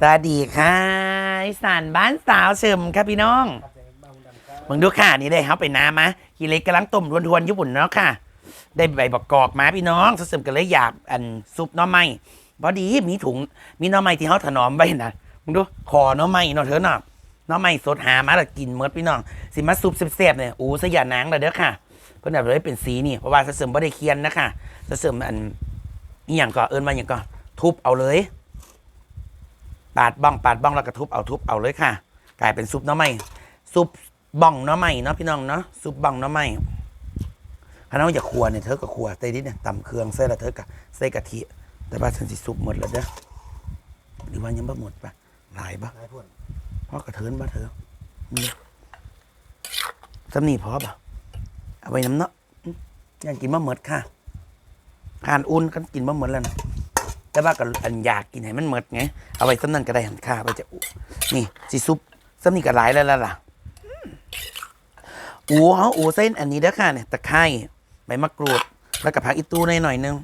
สวัสดีค่ะอีสานบ้านสาวเฉิมครับพี่น้องมึงดูค่ะนี่ได้เขาไปน้ำมะกีเล็กกำลังต้มทวนๆญี่ปุ่นเนาะค่ะ ได้ใบบักกอกมาพี่น้องเสริมกันเลยอยากอันซุปน้อไม้พอดีมีถุงมีน้อไม้ที่เขาถนอมไว้นะมึงดูคอน้อไม้เนาะเถอะเนาะน้อไม้สดหามาแล้วกินเมื่อพี่น้องสิมาซุปแซ่บๆเนี่ยอู้สยานางเลยเด้อค่ะเพิ่นแบบเลยเป็นสีนี่เพราะว่าเสริมบ่ได้เคียนนะคะเสริมอันอีหยังก็เอิ้นมาหยังก็ทุบเอาเลย ปาดบ้องปาดบ้องแล้วก็ทุบเอาทุบเอาเลยค่ะ กลายเป็นซุปน้ำไม้ซุปบ้องน้ำไม้เนาะพี่น้องเนาะซุปบ้องน้ำไม้ถ้าน้องอยากขัวเนี่ยเธอก็ขัวเตดิเนี่ยตำเครื่องใส่ละเธอก็ใส่กะทิแต่ว่าฉันสิซุปหมดแล้วเด้อหรือว่ายังบ่หมดปะหลายปะพ่นพ่อกระเทินปะเธอนี่สำนีพอปะเอาไว้น้ำเนาะยังกินมะหมดค่ะทานอุ่นกันกินมะหมดแล้วนะ แต่ว่าก็อันอยากกินให้มันหมดไงเอาไว้สำนั่นก็ได้หันค่าไปจะนี่สิซุปสำนี่ก็หลายแล้วล่ะอืมอูเขาอูเส้นอันนี้เด้อค่ะเนี่ยตะไคร้ใบมะกรูดแล้วก็ผักอีตูหน่อยหน่อยนึง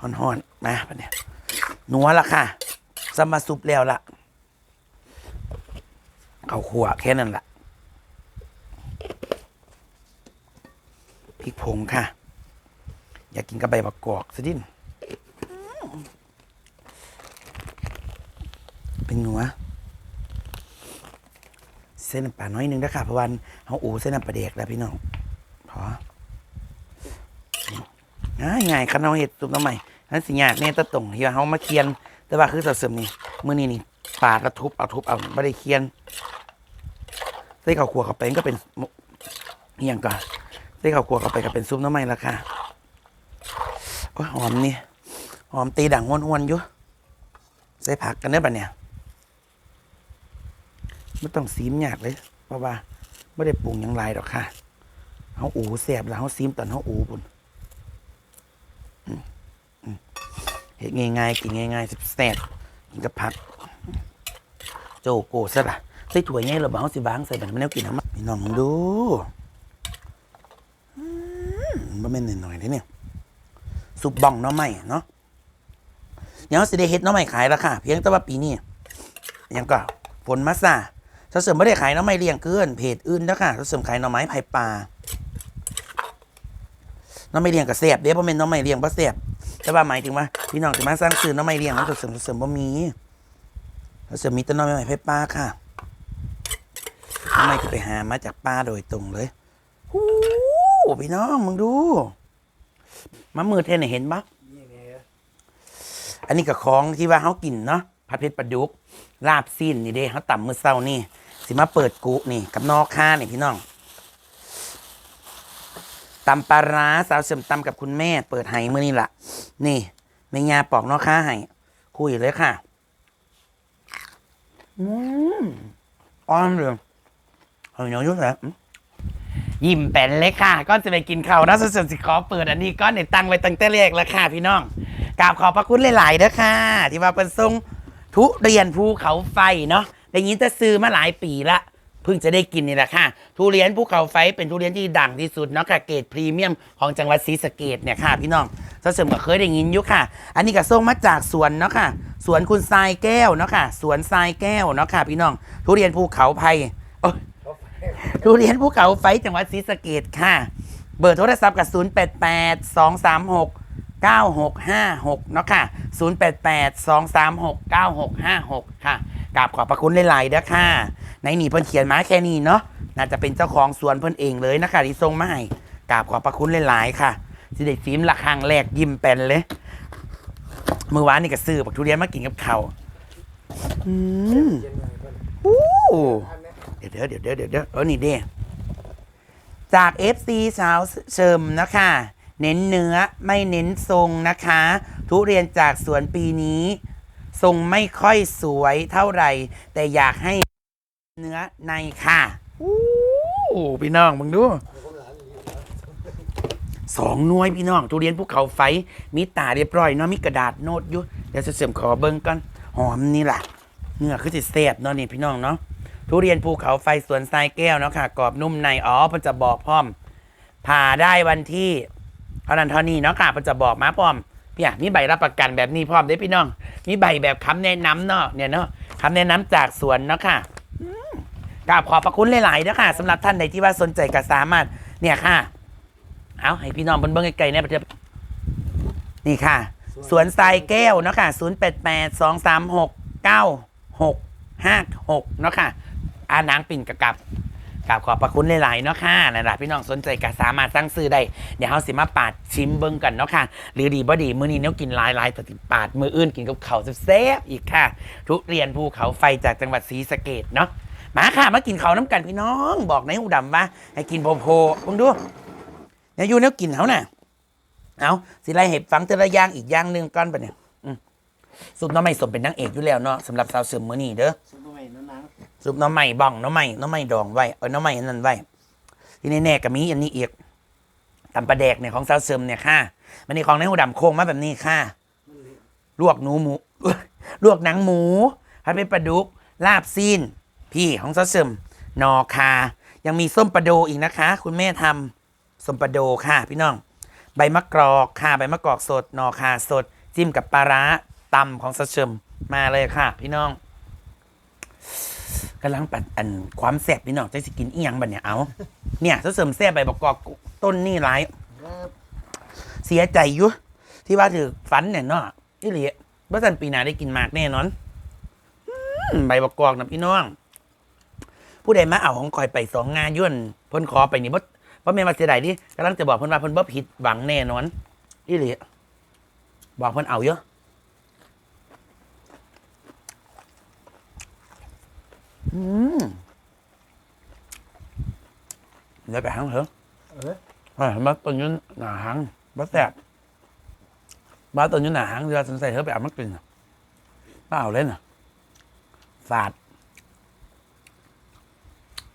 ห่อนๆมาปะเนี่ยนัวละค่ะสมาซุปแล้วล่ะเขาขัวแค่นั้นล่ะพริกผงค่ะ อยากกินกับใบมะกอกซะดิน เป็นหนัว เส้นปลาน้อยหนึงนะครับเพะวันเขาอูเส้นปลาเด็กแล้วพี่น้องพอง่ายง่ายๆคันเอาเห็ดตุ่มน้ำใหม่นั้นสิยากแน่ตะตรงที่ว่าเขามาเคียน แต่ว่าคือเสริมนี่มือนี่นี่ปาดแล้วทุบเอาทุบเอาไม่ได้เคียนใส่ข้าวคั่วเข้าไปก็เป็นอหย่างก่อนใส่ข้าวคั่วเข้าไปก็เป็นซุปน้ำใหม่ละค่ะโอ้หอมนี่หอมตีดังห้วนๆอยู่ใส่ผักกันได้ปะเนี่ย ไม่ต้องซีมยากเลยเพราะว่าไม่ได้ปรุงหยังไรหรอกค่ะเขาอูแสบแล้วเขาซีมตอนเขาอูปุ่นอืมอืมเห็ดง่ายๆกินง่ายๆแซ่บกินกับผัก โจโก้ซะละใส่ถั่วยง่ายหรือเปล่าเขาสิบางใส่แบบไม่แนวกินน้ำมันน้องดูมบ่แม่นหน่อยๆเลยเนี่ยสุปบ้องเนาะไม่เนาะเดี๋ยวสิได้เฮ็ดน้องใหม่ขายแล้วค่ะ เพียงแต่ว่าปีนี้ยังก็ฝนมาซา ถ้าเสริมไม่ได้ขายน้องใหม่เลี้ยงเกินเพจอื่นแล้วค่ะถ้าเสริมขายหน้องไม้ไผ่ป่าน้องไม้เลี้ยงก็แซ่บเด้เพราะเป็นหน้องไม้เลี้ยงบ่แซ่บแต่ว่าหมายถึงว่าพี่น้องจะมาสร้างซื้อน้องไม้เลี้ยงมันก็เสริมเสริมบ่มีเสริมมีแต่น้องไม้ไผ่ป่าค่ะน้องไม้ที่ไปหามาจากป่าโดยตรงเลยหูพี่น้องมึงดูมามือเทนเห็นปะอันนี้ก็ของที่ว่าเขากินเนาะผัดเผ็ดปลาดุกลาบซีนนี่เด้เขาต่ำมือเศร้านี่ สิมาเปิดกุนี่กับนอกค่านี่พี่น้องตำปลาร้าสาวเสริมตำกับคุณแม่ เปิดไห้เมื่อนี่ละนี่แม่ยาปอกนอกค่าไห้คุยเลยค่ะอืมอ้อนเลยเอาเนียวยุ่งแล้วยิ้มแป้นเลยค่ะ ก็จะไปกินข้าวนะสดๆสิขอเปิดอันนี้ก็ในตั้งไว้ตั้งแต่แรกแล้วค่ะพี่น้องกราบขอบพระคุณหลายๆเด้อค่ะ ที่ว่าเป็นทรงทุเรียนภูเขาไฟเนาะ ได้ยินแต่ซื้อมาหลายปีละเพิ่งจะได้กินนี่แหละค่ะ ทุเรียนภูเขาไฟเป็นทุเรียนที่ดังที่สุดเนาะค่ะเกรดพรีเมียมของจังหวัดศรีสะเกดเนี่ยค่ะพี่น้องเสริมก็เคยได้ยินอยู่ค่ะ อันนี้ก็ส่งมาจากสวนเนาะค่ะ สวนคุณทรายแก้วเนาะค่ะ สวนทรายแก้วเนาะค่ะ พี่น้อง ทุเรียนภูเขาไฟโอ้ยเขาไฟทุเรียนภูเขาไฟจังหวัดศรีสะเกดค่ะ เบอร์โทรศัพท์กับ 0 8 8 2 3 6 9 6 5 6เนาะค่ะ 0 8 8 2 3 6 9 6 5 6 ค่ะ กราบขอบพระคุณหลายๆเด้อค่ะ ในนี่เพิ่นเขียนมาแค่นี้เนาะน่าจะเป็นเจ้าของสวนเพิ่นเองเลยนะคะที่ส่งมาให้กราบขอบพระคุณหลายๆค่ะสิได้ฟิล์มละครั้งแรกยิ้มเป็นเลยเมื่อวานนี่ก็ซื้อบักทุเรียนมากินกับเขาวอืมอู้เดี๋ยวเดี๋ยวเดี๋ยวเดี๋ยวเดี๋ยวเออนี่เด้จาก FC สาวเชิมนะคะ เน้นเนื้อไม่เน้นทรงนะคะ ทุเรียนจากสวนปีนี้ ทรงไม่ค่อยสวยเท่าไหร่ แต่อยากให้เนื้อในค่ะอู้พี่น้องมึงดูสองน่วยพี่น้องทุเรียนภูเขาไฟ มีตาเรียบร้อยเนาะมีกระดาษโน้ตอยู่เดี๋ยวจะเสริมขอเบิ้งกันหอมนี่ล่ะเนื้อคือสิแซ่บเนาะนี่พี่น้องเนาะทุเรียนภูเขาไฟสวนทรายแก้วเนาะค่ะกรอบนุ่มในอ๋อพิ่นจะบอกพร้อมผ่าได้วันที่เท่านั้นเท่านี้เนาะค่ะพิ่นจะบอกมาพร้อม เนี่ยมีใบรับประกันแบบนี้พร้อมได้พี่น้อง มีใบแบบคำแนะนำเนาะเนี่ยเนาะคำแนะนำจากสวนเนาะค่ะกราบขอบพระคุณหลายๆนะค่ะสำหรับท่านใดที่ว่าสนใจก็สามารถ เนี่ยค่ะ เอาให้พี่น้องเบิ่งเบิ่งไกลๆเนี่ยประเทศนี่ค่ะ สวนทรายแก้วเนาะค่ะ0 8 8 2 3 6 9 6 5 6เก้าหกห้าหกเนาะค่ะอาหนางปิ่นกระกับ กราบขอบพระคุณหลายๆเนาะค่ะนั่นแหละพี่น้องสนใจก็สามารถสั่งซื้อได้ เดี๋ยวเราสิมาปาดชิมเบิ่งกันเนาะค่ะ หรือดีบ่ดีมื้อนี้เนี่ยกินหลายๆแต่ติปาดมืออื่นกินกับเขาวแซ่บๆอีกค่ะ ทุเรียนภูเขาไฟจากจังหวัดศรีสะเกดเนาะ มาค่ะ มากินเขาวน้ำกันพี่น้อง บอกในหูดำว่าให้กินโพโพเบิ่งดูเนี่ยอยู่เนี่ยกินเขาน่ะ เอาสิไรเห็บฟังแต่ละอย่างอีกอย่างหนึ่งก่อนปะเนี่ยอืมซุปน้ำไม่สมเป็นนางเอกอยู่แล้วเนาะสำหรับสาวเสริมมื้อนี้เด้อ ซุปใหม่นั้นนะซุปหน้ำไม่บ้องน้ำไม่น้ำไม่ดองไว้เอาน้ำไม่อันนั้นไว้ที่แน่ๆก็มีอันนี้อีกตำปลาแดกเนี่ยของสาวเสริมเนี่ยค่ะมันนี่ของในหูดำโค้งมาแบบนี้ค่ะ ลวกหนูหมู ลวกหนังหมูผัดเป็นปลาดุกลาบซีน พี่ของซอสเสริมนอคา ยังมีส้มปลาโดอีกนะคะ คุณแม่ทำส้มปลาโดค่ะ พี่น้อง ใบมะกรอกค่ะใบมะกรอกสดนอคาสด จิ้มกับปลาร้าตำของซอสเสริมมาเลยค่ะ พี่น้อง กำลังปัดอันความแซ่บพี่น้องจะสิกินอีหยังบัดเนี่ยเอา เนี่ยซอสเสริมแซ่บใบมะกอกต้นนี่ร้ายครับเสียใจอยู่ที่ว่าถือฝันเนี่ยเนาะที่เหลียว่าสันปีหนาได้กินมากแน่นอนใบประกอบนะพี่น้อง ผู้ใดมาเอาของคอยไปสองงานย่นเพิ่นขอไปนี่บ่บ่แม่นมาเสียดายดิกำลังจะบอกเพิ่นว่าเพิ่นบ่ผิดหวังแน่นอนที่เหลียบอกเพิ่นเอาเยอะอืม เดี๋ยวไปหางเถอะเออเฮ้ยมาต้นอยืนหนาหางมาแสบมาต้นอยืนหนาหางเวลาสนใส่เธอไปอาบมักกลิ่นน่ะป้าเอาเล่นอะฝาด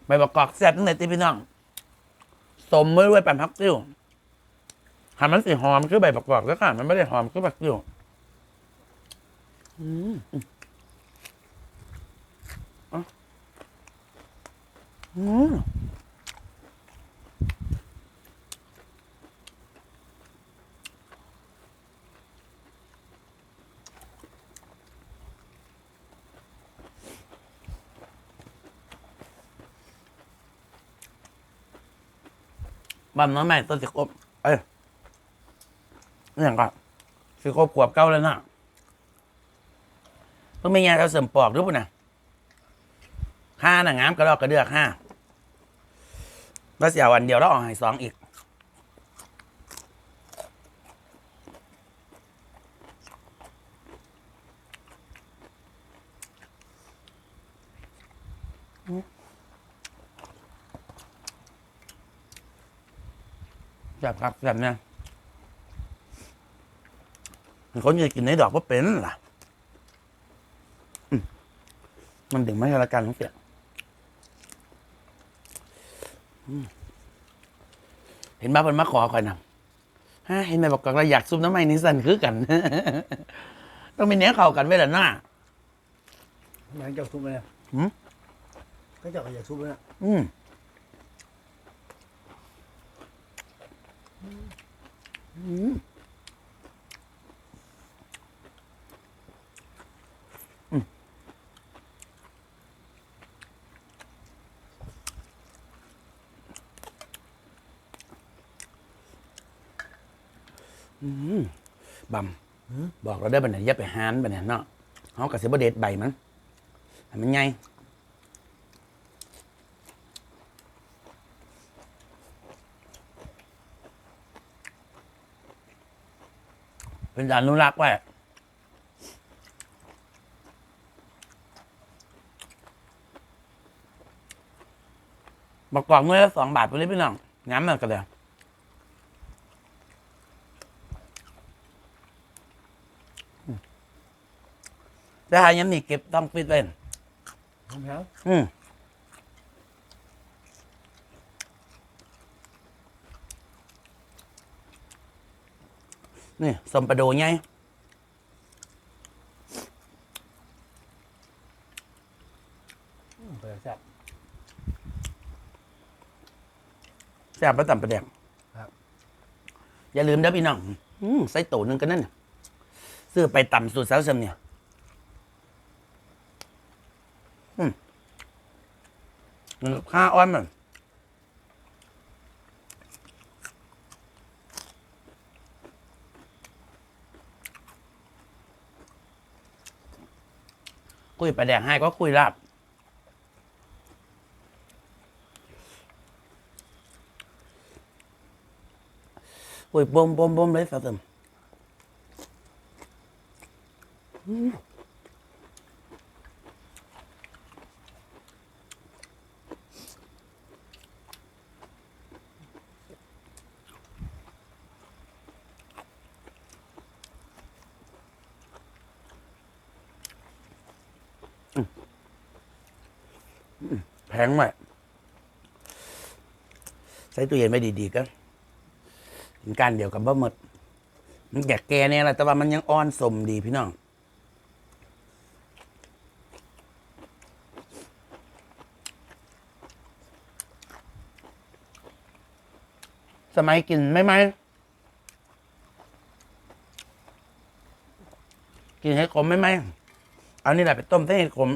ใบประกอบแซ่บตั้งแต่ตีพี่น้องสมมือไว้แปมพักติ้วหามันสีหอมคือใบประกอบแล้วค่ะ มันไม่ได้หอมคือผักติ้วอืมอืมอะ อืมบ้านน้องใหม่ต้นสิครบเอ้ยนี่อย่างก็สิครบขวบเก้าแล้วนะเพิ่งไม่ยาเราเสริมปอกด้วยปุ่นนะห้าหนังงามกระดอกกระเดือกห้า แล้วเสียวันเดียวแล้วออกให้สองอีก แบบครับแบบเนี้ยคนจะกินในดอกว่าเป็นล่ะอืมมันดึงไม่ใช่ละกันของเสียอืม เห็นบ้าเป็นมาขอคอยนำฮะเห็นไหมบอกกันเราอยากซุปน้ำมันนิสันคือกัน ต้องมีเนี้ยเข้ากันไว้ละหน้าแม่งเจ้าซุปเลยหืมก็เจ้าก็อยากซุปเลยนะอืมอืมอืม บำบอกเราได้บันเนี่ยอย่าไปหานบันเนี่ยเนาะเขากับเสบเด็ดใบมันให้มันไงเป็นอนุรักษ์ไว้บอกกล่องเมื่อสองบาทไปเลยพี่น้องง้ำมันก็เลย แต่หายังนี่เก็บต้องฟิตเล่นหอมแห้งอืมนี่สมประโดไงเปิดแซ่บแซ่บประจำประแดงครับอย่าลืมเด้อพี่น้องอืมใส่โตหนึงกันนั่นน่ะซื้อไปต่ำสุดแล้วเสมเนี่ยอื มมันค่าอ้อนมันคุยประแดงให้ก็คุยลาบคุยบมบมบมเลยสะเติม แพงไหมใช้ตู้เย็นไม่ดีๆก็กินการเดียวกับบ่หมดมันแก่แก่เนี่ยแหละแต่ว่ามันยังอ่อนสมดีพี่น้องสมัยกินไม่ไหมกินให้ขมไม่ไหมเอานี่แหละไปต้มให้ขม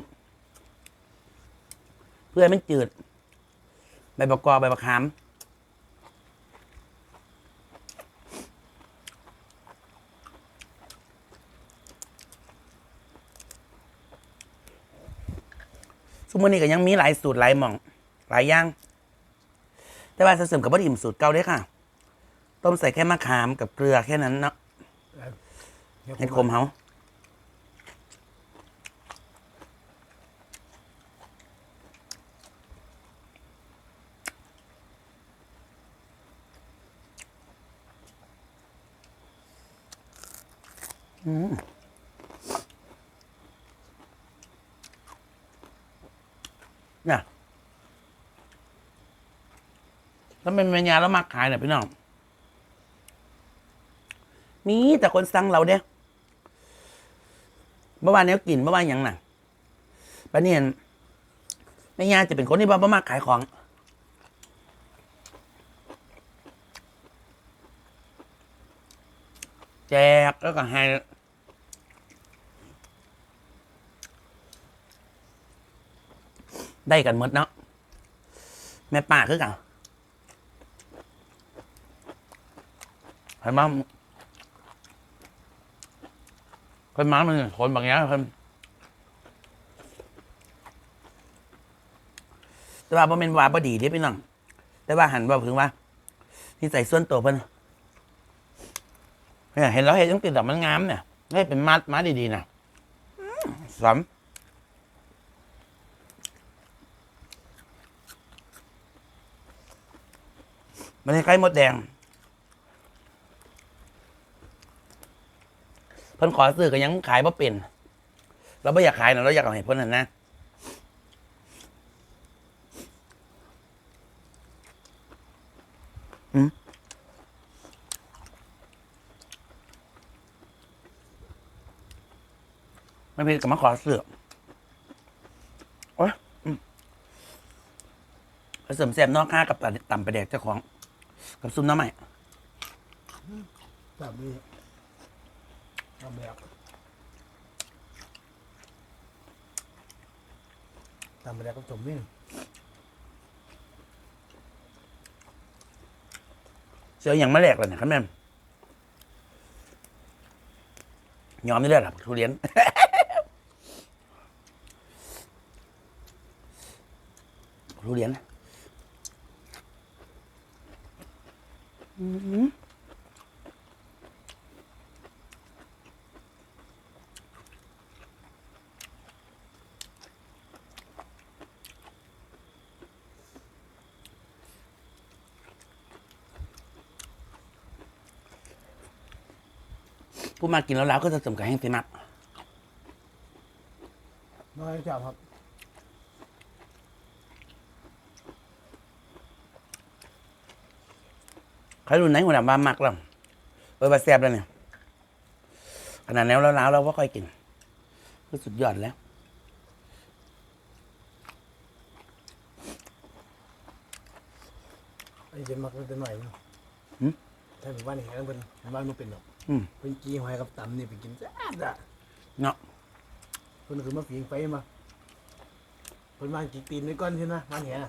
พื่อให้มันจืด ใบประกอบใบประคามสมมตินี้ก็ยังมีหลายสูตรหลายหม่อง หลายอย่าง แต่ว่าเสริมกับว่าดิ่มสูตรเก่าเด้อค่ะ ต้มใส่แค่มะขามกับเกลือแค่นั้นเนาะเห็ดขมเฮา เนี่ยแล้วเป็นเมญาแล้วมักขายเนี่ยพี่น้อง มีแต่คนสั่งเราเด้เมื่อวานเนี้กินเมื่อวานยังน่ะปะเนี่ยแม่ยาจะเป็นคนที่บ้ามาขายของ แจกแล้วก็ให้ได้กันหมดเนาะแม่ป้าคือกันเห็นมั้ยคนมามันคนบางอย่างคนแต่ว่าบ่เป็นว่าบ่ดีเด้พี่น้องแต่ว่าหันว่าถึงว่าที่ใส่ส่วนตัวเพิ่น เนี่ยเห็นแล้วเห็นต้องติดดอกมันงามเนี่ยให้เป็นมัดมัดดีๆนะอืมมันคล้ายๆมดแดงเพิ่นขอซื้อก็ยังขายบ่เป็น เราไม่อยากขายนะเราอยากเอาให้เพิ่นนั่นนะ ไม่เป็นกับมาขอซื้อโอ้ยอืมผสมแซมนอกค่ากับต่ำประเดกเจ้าของ กับซุปน้ำใหม่แบบนี้ทำแบบทำแบบก็สมนี่เสียวอย่างมาแหลกเลยเนี่ยครับแม่มยอมไม่ได้หรอทุเรียน ทุเรียนอืมผู้มากินแล้วแล้วก็จะสมกับแห้งเต็มมักน้อยจับครับ ใครรุ่นไหนหัวหน้าบ้านมักแล้วเออมาแซ่บแล้วเนี่ย ขนาดแล้วแล้วแล้วเราก็ค่อยกินก็สุดยอดแล้ว ไอ้เจนมักเป็นหน่อยเนาะหืมถ้าเป็นว่าอย่างนั้นเป็นว่ามันเป็นหรอกอืมเป็นกีหอยกับตำนี่ไปกินแซ่บอะเนาะเพิ่นคือมาฝีงไฟมาเพิ่นวางกีตีนไว้ก่อนใช่ไหมวางเหี้ย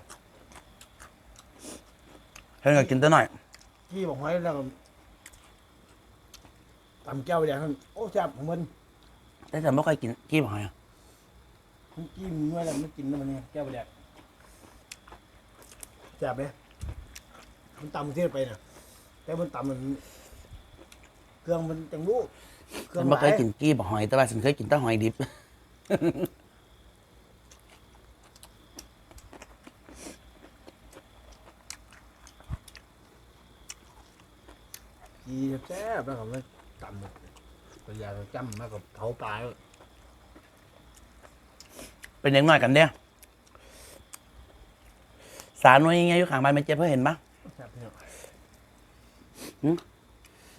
เพิ่นก็กินตัวหน่อย กี้บอกหอยแล้วก็ตำแก้วอย่างนั้นโอ้แซ่บของมันแต่ฉันไม่ค่อยกินกี้บ่หอยอะมันกี้มือแล้วมันกินแล้วมันเนี่ยแก้วไปแดกแซ่บไหมมันตำเที่ไปน่ะแต่มันตำมัน เครื่องมันจังรู้เครื่ฉัอนงไม่เคยหลากินกี้บ่หอยแต่ว่าฉันเคยกินแต่หอยดิบ กี แซ่บแล้วก็มันตำมันก็อยากจะจำมากกับเผาปลาแล้วเป็นเด็กน้อยกันเด้อสารน้อยยังไงอยู่ข้างบ้านไม่เจ็บเพื่อเห็นปะแซ่บเนี่ย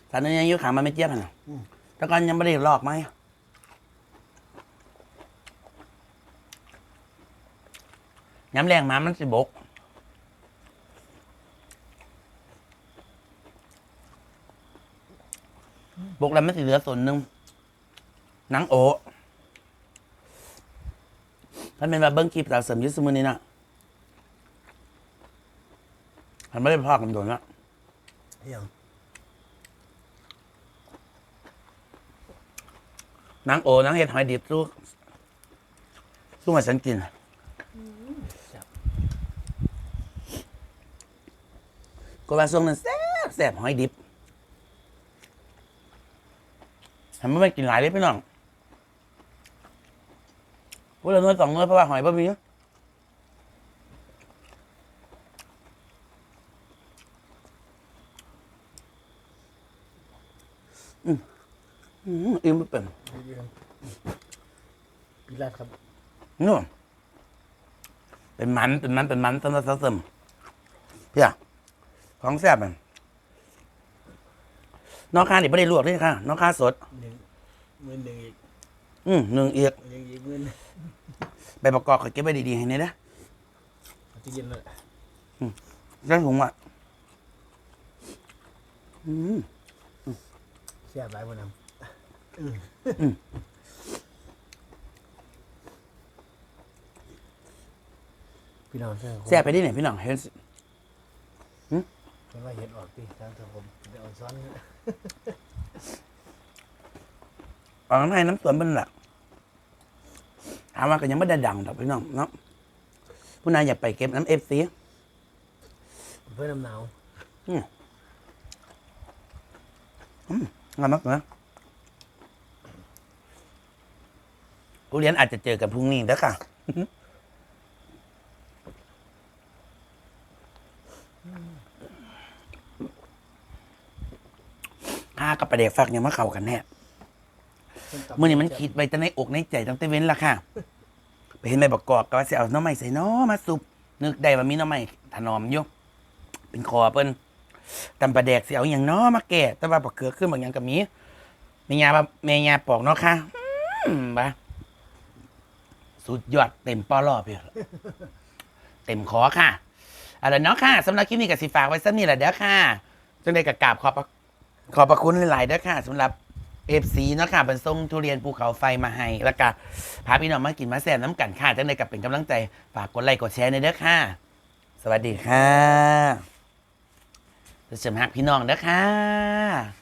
สารน้อยยังไงอยู่ข้างบ้านไม่เจ็บน่ะอืม แต่ก่อนยังไม่ได้ลอกไหมย้ำแรงมามันสิบก แล้วมันสิเหลือส่วนหนึ่งหนังโอะท่านเป็นมาเบิ้งคลิปสาวเสริมอยุสมือนี้นะมันไม่ได้พอกันโดนละเฮียงหนังโอหนังเห็ดหอยดิบสู้สู้มาฉันกินก็ว่าช่วงนั้นแซ่บแซ่บหอยดิบ ทำไมไม่กินหลายเลยพี่น้องพวกเราเนื้อสองเนื้อเพราะว่าหอยบะหมี่อืมอืมอิ่มไม่เป็นดีๆครับพี่รัดครับนู่นเป็นมันเป็นมันเป็นมันสำหรับเสริมเพี่ยของแซ่บมัน นอกคานี่ไม่ได้ลวกเลยค่ะนอกคาสด หนึ่งเงินหนึ่งอีกอืมหนึ่งเอียกหนึ่งอีกเงินใบประกอบเขาเก็บไว้ดีๆให้นี่นะจะเย็นเลยเรื่องถุงอะอืมแซ่บหลายคนนำพี่น้องแซ่บแซ่บไปที่ไหนพี่น้องเห็น สิไม่ว่าเห็ดออกดิทางสังคมเดี๋ยวเอาซ้อนออกน้ำให้น้ำสวนเป็นหลักถามว่าก็ยังไม่ได้ดังดอกพี่น้องเนาะผู้นายอยากไปเก็บน้ำเอฟซีเพื่อน้ำหนาวงามมากนะกูเรียนอาจจะเจอกันพรุ่งนี้แล้วค่ะ กับประเด็กฟักยังมาเข้ากันแน่เมื่อนี้มันคิดไปแต่ในอกในใจตั้งแต่เว้นละค่ะ ไปเห็นใบประกอบก็ว่าสิเอาหน้อไม้ใส่หน้อมาสุบนึกได้ว่ามีหน้อไม้ถนอมอยู่เป็นคอเปิ้นตำปลาแดกสิเอาอย่างน้อมาแก่แต่ว่าบักเกือขึ้นบางอย่างก็มีแม่ยาว่าแม่ยาปอกเนาะค่ะอืมบะสุดยอดเต็มปอลอเพียเต็มคอค่ะเอาละไรเนาะค่ะสำหรับคลิปนี้ก็สิฝากไว้สักนี่แหละเด้อค่ะจังได้กับกราบขอบพระ ขอบพระคุณหลายๆด้อค่ะสำหรับเอฟซีเนาะค่ะเป็นทรงทุเรียนภูเขาไฟมาให้แล้วก็พาพี่น้องมากินมาแซ่บน้ำกันค่ะจังเลยกับเป็นกำลังใจฝากกดไลค์กดแชร์ในเด้อค่ะ สวัสดีค่ะจะเสริมหักพี่น้องเด้อค่ะ